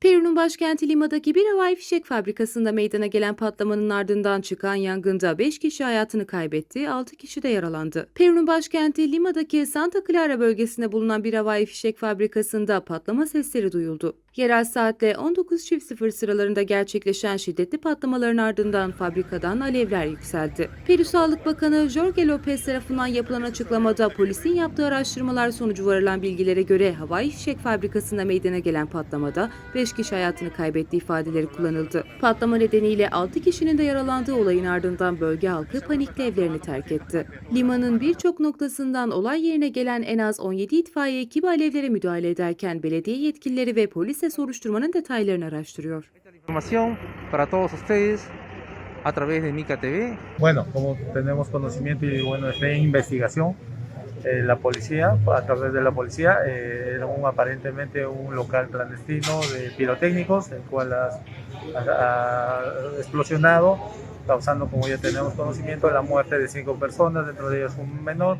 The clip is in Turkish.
Peru'nun başkenti Lima'daki bir havai fişek fabrikasında meydana gelen patlamanın ardından çıkan yangında 5 kişi hayatını kaybetti, 6 kişi de yaralandı. Peru'nun başkenti Lima'daki Santa Clara bölgesinde bulunan bir havai fişek fabrikasında patlama sesleri duyuldu. Yerel saatle 19.00 sıralarında gerçekleşen şiddetli patlamaların ardından fabrikadan alevler yükseldi. Peru Sağlık Bakanı Jorge Lopez tarafından yapılan açıklamada polisin yaptığı araştırmalar sonucu varılan bilgilere göre havai fişek fabrikasında meydana gelen patlamada 5 kişi hayatını kaybettiği ifadeleri kullanıldı. Patlama nedeniyle 6 kişinin de yaralandığı olayın ardından bölge halkı panikle evlerini terk etti. Limanın birçok noktasından olay yerine gelen en az 17 itfaiye ekibi alevlere müdahale ederken belediye yetkilileri ve polis de soruşturmanın detaylarını araştırıyor. información para todos ustedes a través de Mica TV. Bueno, como tenemos conocimiento y bueno, está en investigación, eh, la policía, a través de la policía, eh, era un, aparentemente un local clandestino de pirotécnicos, el cual ha, ha- ha explosionado, causando, como ya tenemos conocimiento, la muerte de cinco personas, dentro de ellas un menor,